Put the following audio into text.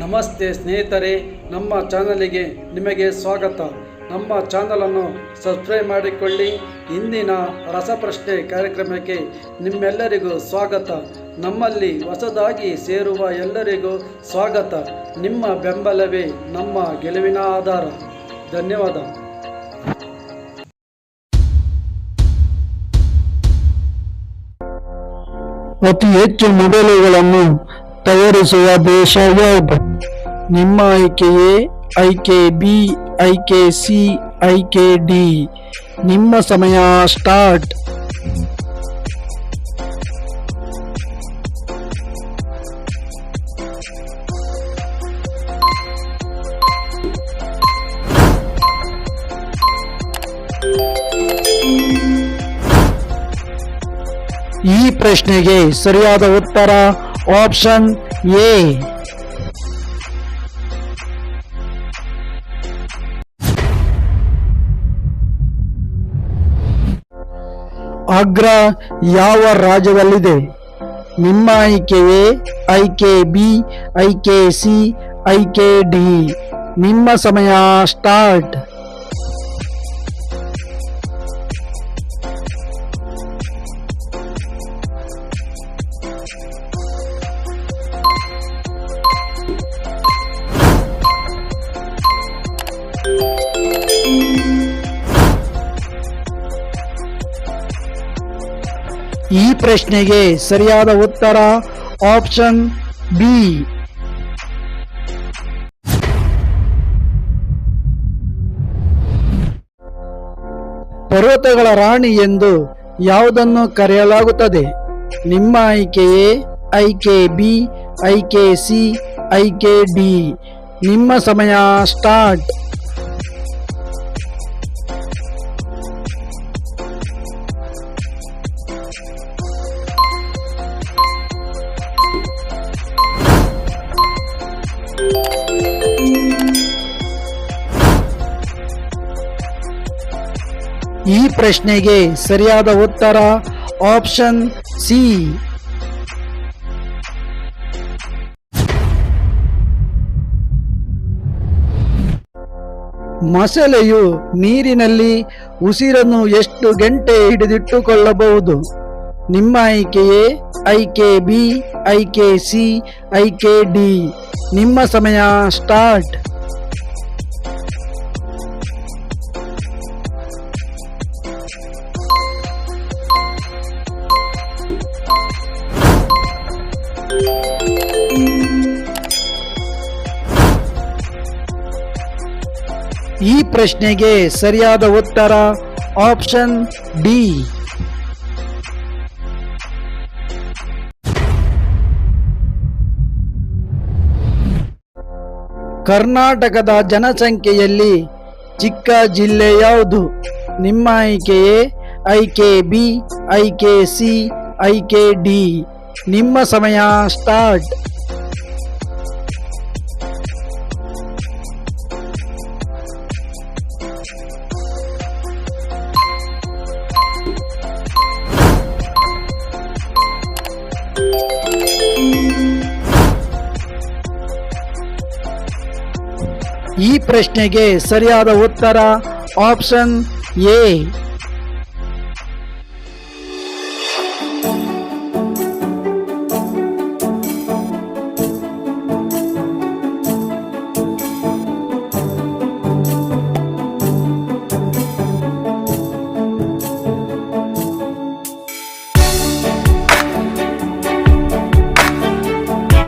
ನಮಸ್ತೆ ಸ್ನೇಹಿತರೆ, ನಮ್ಮ ಚಾನಲಿಗೆ ನಿಮಗೆ ಸ್ವಾಗತ. ನಮ್ಮ ಚಾನಲನ್ನು ಸಬ್ಸ್ಕ್ರೈಬ್ ಮಾಡಿಕೊಳ್ಳಿ. ಇಂದಿನ ರಸಪ್ರಶ್ನೆ ಕಾರ್ಯಕ್ರಮಕ್ಕೆ ನಿಮ್ಮೆಲ್ಲರಿಗೂ ಸ್ವಾಗತ. ನಮ್ಮಲ್ಲಿ ಹೊಸದಾಗಿ ಸೇರುವ ಎಲ್ಲರಿಗೂ ಸ್ವಾಗತ. ನಿಮ್ಮ ಬೆಂಬಲವೇ ನಮ್ಮ ಗೆಲುವಿನ ಆಧಾರ. ಧನ್ಯವಾದ. ಅತಿ ಹೆಚ್ಚು ಮೊಬೈಲುಗಳನ್ನು ತಯಾರಿಸುವ ದೇಶ ಯಾವುದು? ನಿಮ್ಮ ಆಯ್ಕೆಯೇ? ಆಯ್ಕೆ ಬಿ, ಆಯ್ಕೆ ಸಿ, ಆಯ್ಕೆ ಡಿ. ನಿಮ್ಮ ಸಮಯ ಸ್ಟಾರ್ಟ್. ಈ ಪ್ರಶ್ನೆಗೆ ಸರಿಯಾದ ಉತ್ತರ, ಆಪ್ಷನ್ ಎ. ಆಗ್ರಾ ಯಾವ ರಾಜ್ಯದಲ್ಲಿದೆ? ನಿಮ್ಮ ಆಯ್ಕೆ ಬಿ ಐಕೆ ಸಿ ಆಯ್ಕೆ ಡಿ. ನಿಮ್ಮ ಸಮಯ ಸ್ಟಾರ್ಟ್. ಈ ಪ್ರಶ್ನೆಗೆ ಸರಿಯಾದ ಉತ್ತರ ಆಪ್ಷನ್ ಬಿ. ಪರ್ವತಗಳ ರಾಣಿ ಎಂದು ಯಾವುದನ್ನು ಕರೆಯಲಾಗುತ್ತದೆ? ನಿಮ್ಮ ಆಯ್ಕೆಯೇ ಐಕೆ ಬಿ, ಐಕೆ ಸಿ, ಐಕೆ ಡಿ. ನಿಮ್ಮ ಸಮಯ ಸ್ಟಾರ್ಟ್. ಈ ಪ್ರಶ್ನೆಗೆ ಸರಿಯಾದ ಉತ್ತರ ಆಪ್ಷನ್ ಸಿ. ಮಸಲೆಯು ನೀರಿನಲ್ಲಿ ಉಸಿರನ್ನು ಎಷ್ಟು ಗಂಟೆ ಹಿಡಿದಿಟ್ಟುಕೊಳ್ಳಬಹುದು? ನಿಮ್ಮ ಆಯ್ಕೆಯೇ ಐಕೆ ಬಿ ಐಕೆ ಸಿ ಐಕೆ ಡಿ. ನಿಮ್ಮ ಸಮಯ ಸ್ಟಾರ್ಟ್. ಈ ಪ್ರಶ್ನೆಗೆ ಸರಿಯಾದ ಉತ್ತರ ಆಪ್ಷನ್ ಡಿ. ಕರ್ನಾಟಕದ ಜನಸಂಖ್ಯೆಯಲ್ಲಿ ಚಿಕ್ಕ ಜಿಲ್ಲೆ ಯಾವುದು? ನಿಮ್ಮ ಆಯ್ಕೆಯೇ ಐಕೆ ಬಿ ಐಕೆ ಸಿ ಐಕೆ ಡಿ ನಿಮ್ಮ ಸಮಯ ಸ್ಟಾರ್ಟ್. ಈ ಪ್ರಶ್ನೆಗೆ ಸರಿಯಾದ ಉತ್ತರ ಆಪ್ಷನ್ ಎ.